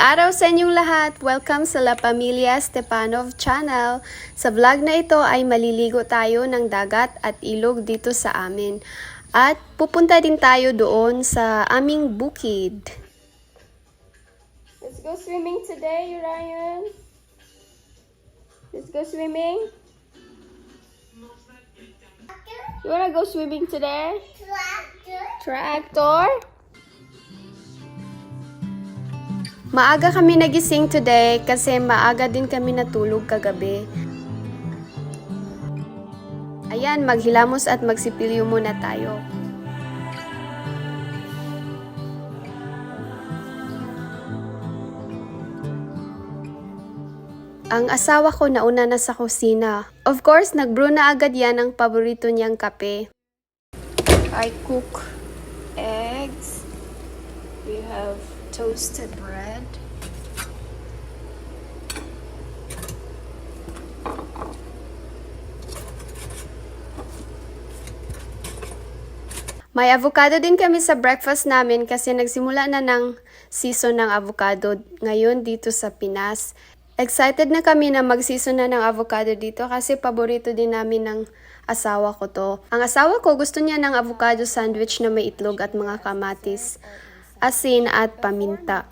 Magandang araw sa inyong lahat. Welcome sa La Familia Stepanov channel. Sa vlog na ito ay maliligo tayo ng dagat at ilog dito sa amin. At pupunta din tayo doon sa aming bukid. Let's go swimming today, Ryan. Let's go swimming. You wanna go swimming today? Tractor? Maaga kami nagising today kasi maaga din kami natulog kagabi. Ayan, maghilamos at magsipilyo muna tayo. Ang asawa ko nauna na sa kusina. Of course, nagbrew na agad yan ang paborito niyang kape. I cook eggs. We have toasted bread. May avocado din kami sa breakfast namin kasi nagsimula na ng season ng avocado ngayon dito sa Pinas. Excited na kami na mag-season na ng avocado dito kasi paborito din namin ng asawa ko to. Ang asawa ko gusto niya ng avocado sandwich na may itlog at mga kamatis, asin at paminta.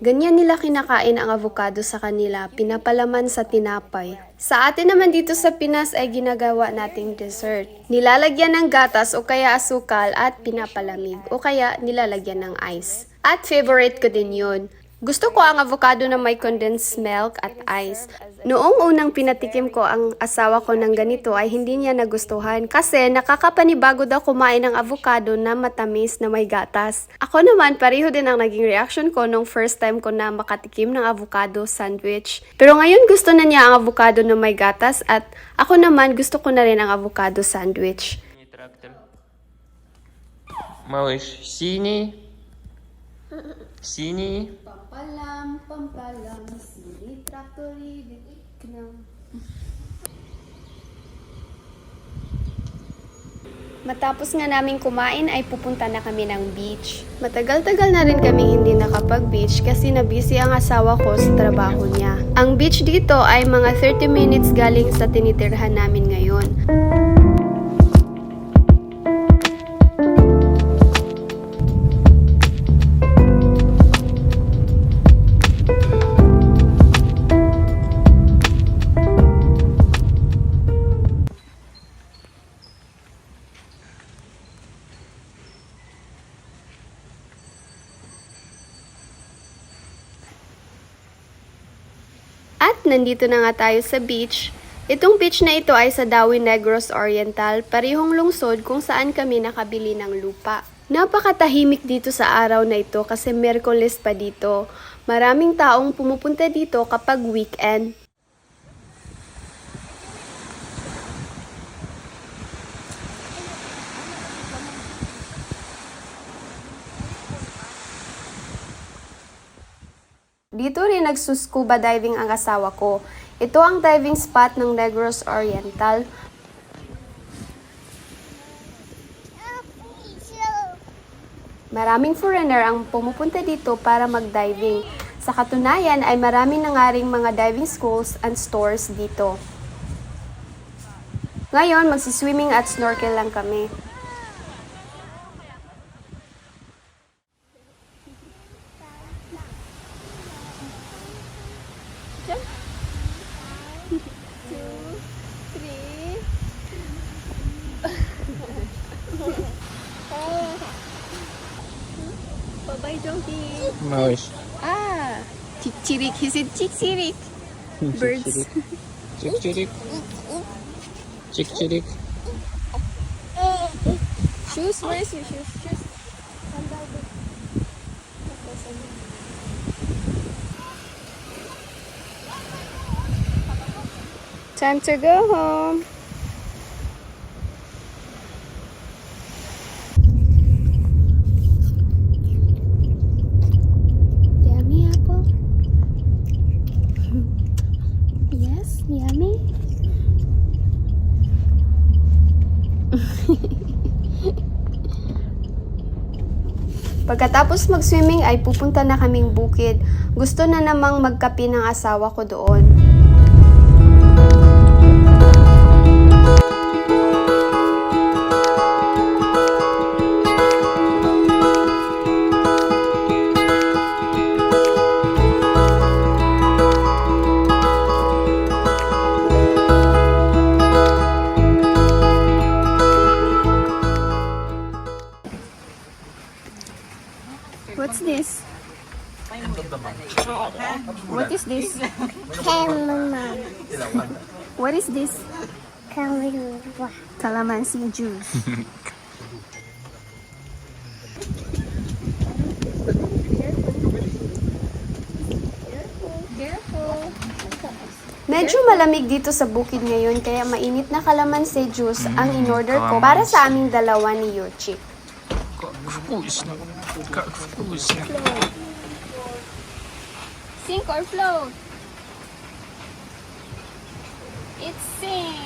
Ganyan nila kinakain ang avocado sa kanila, pinapalaman sa tinapay. Sa atin naman dito sa Pinas ay ginagawa nating dessert. Nilalagyan ng gatas o kaya asukal at pinapalamig o kaya nilalagyan ng ice. At favorite ko din yun. Gusto ko ang avocado na may condensed milk at ice. Noong unang pinatikim ko ang asawa ko ng ganito ay hindi niya nagustuhan kasi nakakapanibago daw kumain ng avocado na matamis na may gatas. Ako naman pareho din ang naging reaction ko nung first time ko na makatikim ng avocado sandwich. Pero ngayon gusto na niya ang avocado na may gatas at ako naman gusto ko na rin ang avocado sandwich. Синий трактор. Малыш, синий. Sini? Pampalam, pampalam, sini traktori didik ng... Matapos nga namin kumain ay pupunta na kami ng beach. Matagal-tagal na rin kami hindi nakapag-beach kasi nabisi ang asawa ko sa trabaho niya. Ang beach dito ay mga 30 minutes galing sa tinitirhan namin ngayon. Nandito na nga tayo sa beach. Itong beach na ito ay sa Dawi Negros Oriental, parihong lungsod kung saan kami nakabili ng lupa. Napakatahimik dito sa araw na ito kasi Merkules pa dito. Maraming taong pumupunta dito kapag weekend. Dito rin nagsuscuba diving ang asawa ko. Ito ang diving spot ng Negros Oriental. Maraming foreigner ang pumupunta dito para mag-diving. Sa katunayan ay marami na nga ring mga diving schools and stores dito. Ngayon, magsiswimming at snorkel lang kami. Bye-bye, doggy. Nice. Ah, chick, chirik. He said chick, chirik. Birds. Chick, chirik. Chick, chirik. Shoes, where's your shoes? Shoes. Time to go home. Pagkatapos mag-swimming ay pupunta na kaming bukid. Gusto na namang magkape ng asawa ko doon. this? Chamomile. What is this? Chamomile. Calamansi juice. Medyo malamig dito sa bukid ngayon kaya mainit na kalamansi juice mm, ang in-order ko para sa aming dalawa ni Yochi. Of course. Of course. Sink or float? It's sink.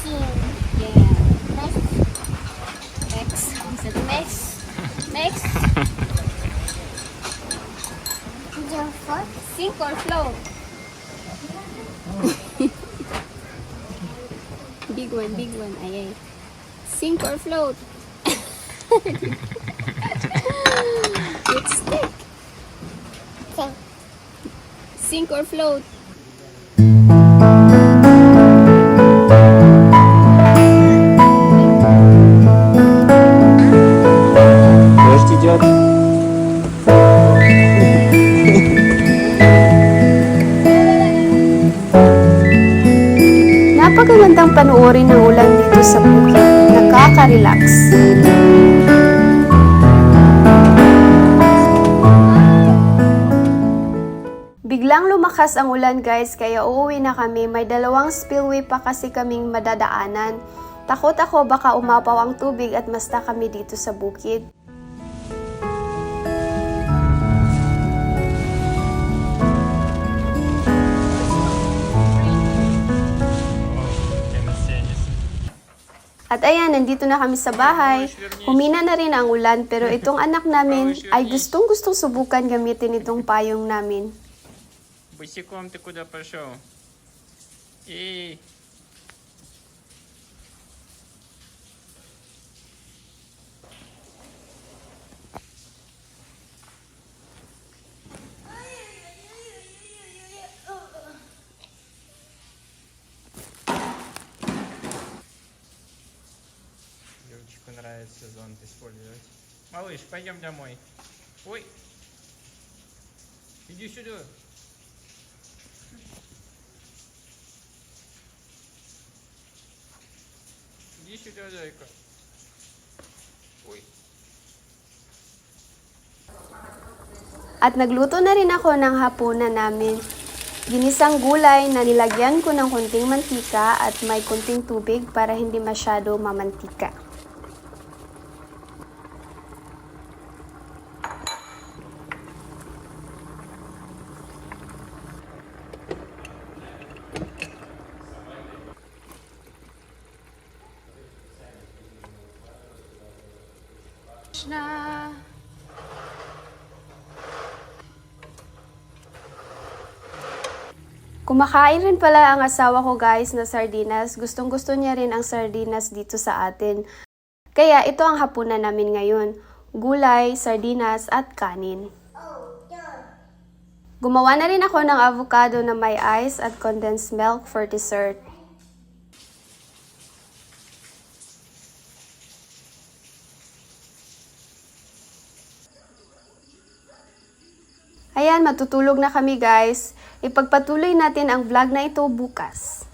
Sing. Yeah. Next. Next. Is it next? Next. Sink or float? big one, big one. Ay, ay. Sink or float? it's stick. sink or float. Where's the job? Napakagandang panuorin ng ulan dito sa Phuket. Nakaka-relax. Biglang lumakas ang ulan guys, kaya uuwi na kami. May dalawang spillway pa kasi kaming madadaanan. Takot ako baka umapaw ang tubig at masta kami dito sa bukid. At ayan, nandito na kami sa bahay. Humina na rin ang ulan pero itong anak namin ay gustong gustong subukan gamitin itong payong namin. Босиком ты куда пошел? Эй. Девочку нравится зонт использовать. Малыш, пойдем домой. Ой. Иди сюда. video de Ico. At nagluto na rin ako ng hapunan namin. Ginisang gulay na nilagyan ko ng kunting mantika at may kunting tubig para hindi masyado mamantika. Kumakain rin pala ang asawa ko guys na sardinas. Gustong gusto niya rin ang sardinas dito sa atin. Kaya ito ang hapunan namin ngayon. Gulay, sardinas at kanin. Gumawa na rin ako ng avocado na may ice at condensed milk for dessert. Ayan, matutulog na kami guys. Ipagpatuloy natin ang vlog na ito bukas.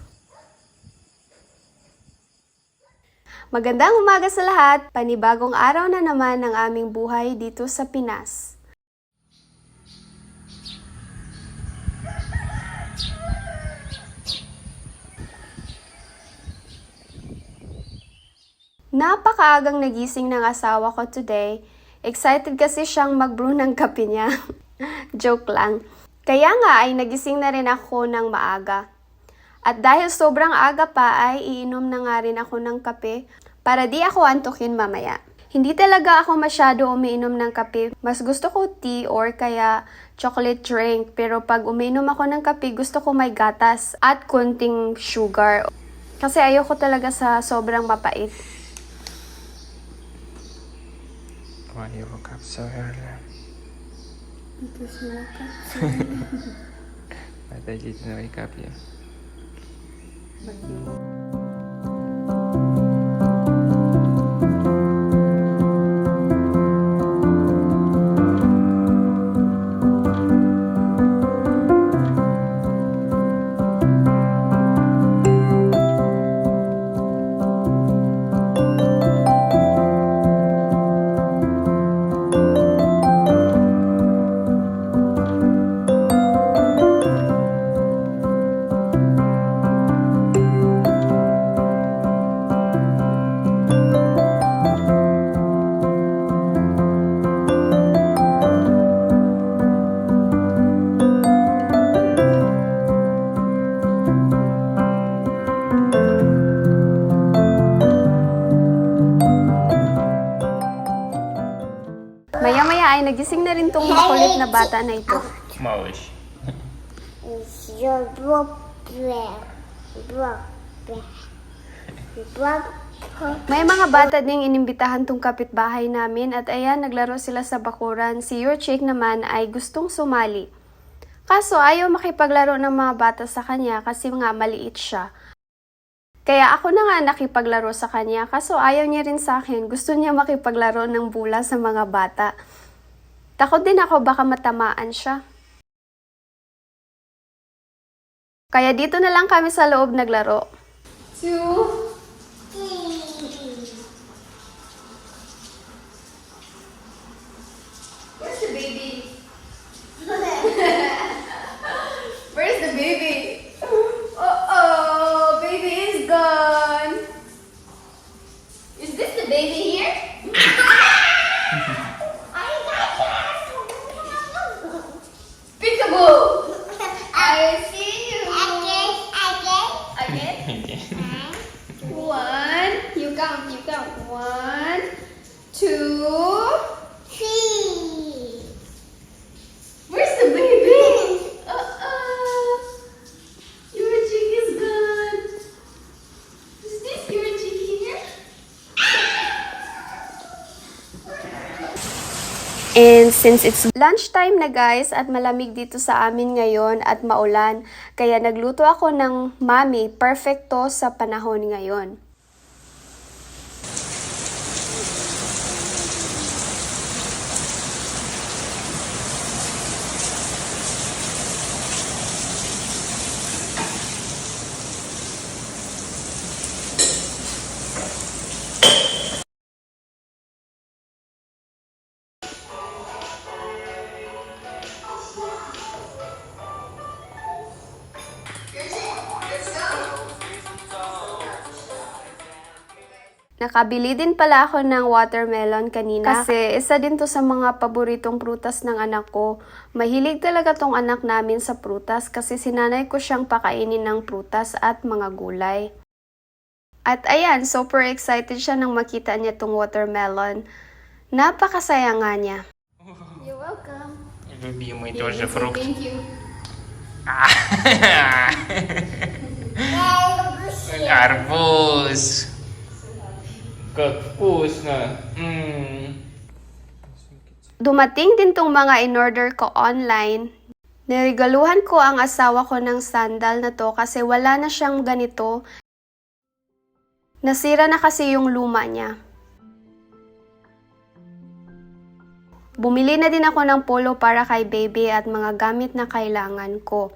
Magandang umaga sa lahat! Panibagong araw na naman ng aming buhay dito sa Pinas. Napakaagang nagising ng asawa ko today. Excited kasi siyang mag-brew ng kape niya. Joke lang. Kaya nga ay nagising na rin ako ng maaga. At dahil sobrang aga pa ay iinom na nga rin ako ng kape para di ako antukin mamaya. Hindi talaga ako masyado umiinom ng kape. Mas gusto ko tea or kaya chocolate drink. Pero pag umiinom ako ng kape, gusto ko may gatas at konting sugar. Kasi ayoko talaga sa sobrang mapait. Why you woke up so early? Отвесного капля. Подождите, давай капли. Спасибо. Bata na ito. Your. Brother. May mga bata ding inimbitahan tong kapitbahay namin at ayan, naglaro sila sa bakuran. Si Yurchik naman ay gustong sumali. Kaso ayaw makipaglaro ng mga bata sa kanya kasi nga maliit siya. Kaya ako na nga nakipaglaro sa kanya kaso ayaw niya rin sa akin. Gusto niya makipaglaro ng bula sa mga bata. Takot din ako baka matamaan siya. Kaya dito na lang kami sa loob naglaro. Two, Where's the baby? Where's the baby? Uh-oh, baby is gone. Is this the baby here? Peekaboo! I see you. Again? One. You count, you count. One, two. Where's the baby? Uh-oh. Your chick is gone. Is this your chick here? And since it's lunchtime na guys at malamig dito sa amin ngayon at maulan, kaya nagluto ako ng mami perfecto sa panahon ngayon. Nakabili din pala ako ng watermelon kanina kasi isa din to sa mga paboritong prutas ng anak ko. Mahilig talaga tong anak namin sa prutas kasi sinanay ko siyang pakainin ng prutas at mga gulay. At ayan, super excited siya nang makita niya tong watermelon. Napakasaya nga niya. You're welcome. Любимый тоже фрукт. Thank you. Арбуз. Как вкусно. М. Dumating din tong mga in-order ko online. Niregaluhan ko ang asawa ko ng sandal na to kasi wala na siyang ganito. Nasira na kasi yung luma niya. Bumili na din ako ng polo para kay baby at mga gamit na kailangan ko.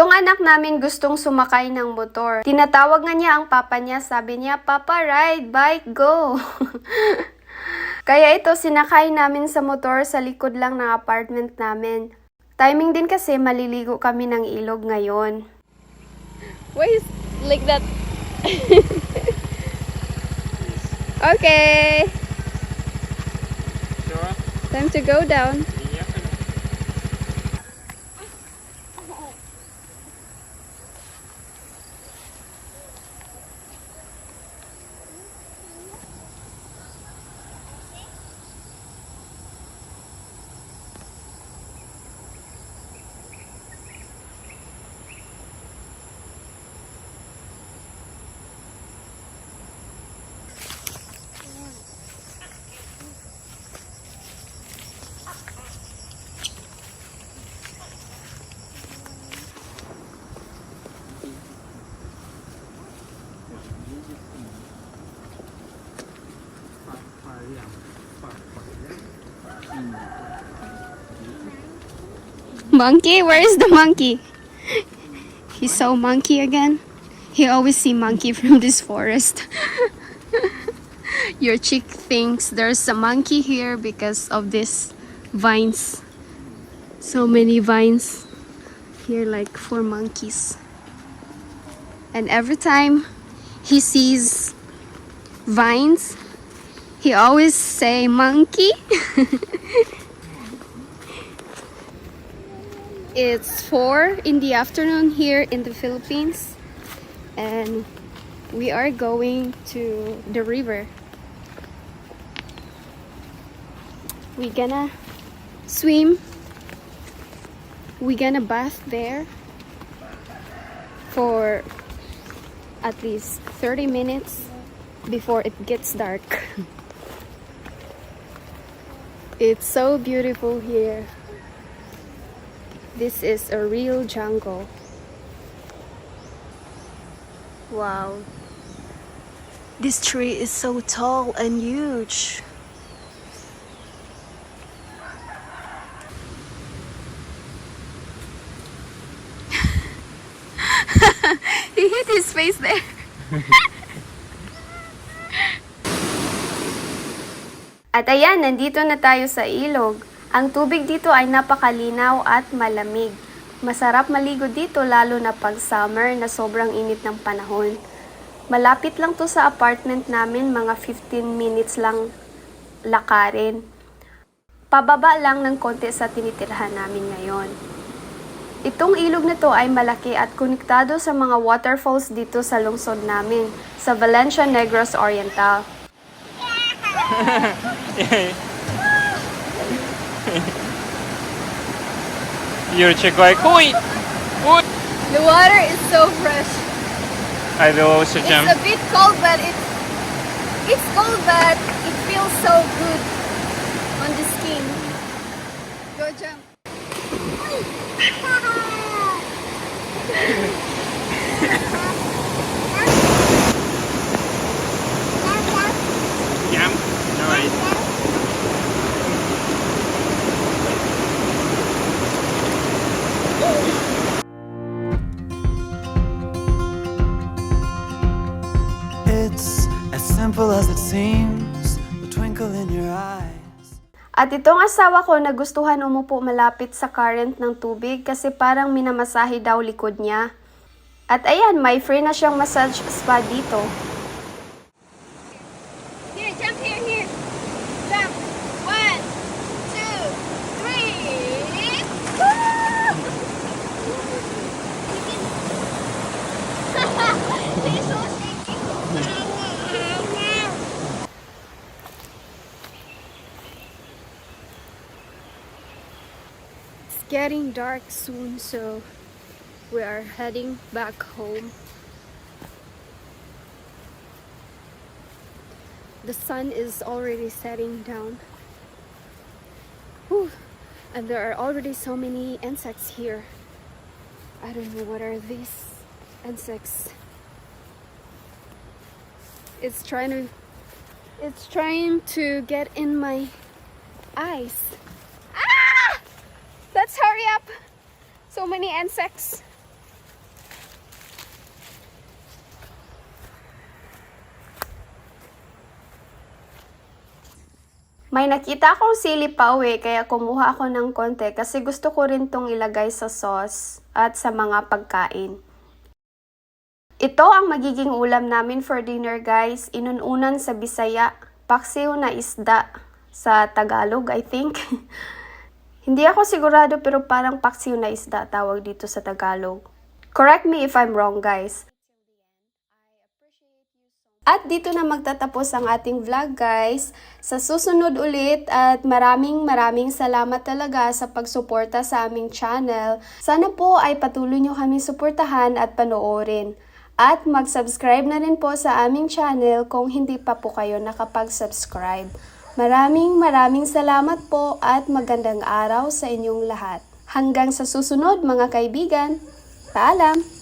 Itong anak namin gustong sumakay ng motor. Tinatawag nga niya ang papa niya. Sabi niya, Papa, ride, bike, go. Kaya ito, sinakay namin sa motor sa likod lang ng apartment namin. Timing din kasi maliligo kami ng ilog ngayon. Why is like that? okay, Sure? time to go down. Monkey, where is the monkey? He saw monkey again. He always see monkey from this forest. Your chick thinks there's a monkey here because of this vines. So many vines here, like four monkeys. And every time he sees vines, he always say monkey. It's 4 in the afternoon here in the Philippines, and we are going to the river. We're gonna swim, We're gonna bath there for at least 30 minutes before it gets dark. it's so beautiful here. This is a real jungle. Wow. This tree is so tall and huge. he hit his face there. At ayan, nandito na tayo sa ilog. Ang tubig dito ay napakalinaw at malamig. Masarap maligo dito lalo na pag summer na sobrang init ng panahon. Malapit lang to sa apartment namin, mga 15 minutes lang lakarin. Pababa lang ng konti sa tinitirhan namin ngayon. Itong ilog na to ay malaki at konektado sa mga waterfalls dito sa lungsod namin, sa Valencia Negros Oriental. Yurchik like, oi! What? The water is so fresh. I will also jump. It's a bit cold, but it's it's cold, but it feels so good on the skin. Go jump. At itong asawa ko nagustuhan umupo malapit sa current ng tubig kasi parang minamasahe daw likod niya. At ayan, may free na siyang massage spa dito. Getting dark soon, so we are heading back home. The sun is already setting down. Whew. And there are already so many insects here. I don't know what are these insects. It's trying to it's trying to get in my eyes. Let's hurry up. So many insects. May nakita akong sili pa uwi, kaya kumuha ako ng konti kasi gusto ko rin tong ilagay sa sauce at sa mga pagkain. Ito ang magiging ulam namin for dinner guys. Inununan sa Bisaya, paksiw na isda sa Tagalog I think. Hindi ako sigurado pero parang paksiw na isda tawag dito sa Tagalog. Correct me if I'm wrong guys. At dito na magtatapos ang ating vlog guys. Sa susunod ulit at maraming maraming salamat talaga sa pagsuporta sa aming channel. Sana po ay patuloy nyo kami suportahan at panoorin. At mag-subscribe na rin po sa aming channel kung hindi pa po kayo nakapag-subscribe. Maraming maraming salamat po at magandang araw sa inyong lahat. Hanggang sa susunod mga kaibigan. Paalam!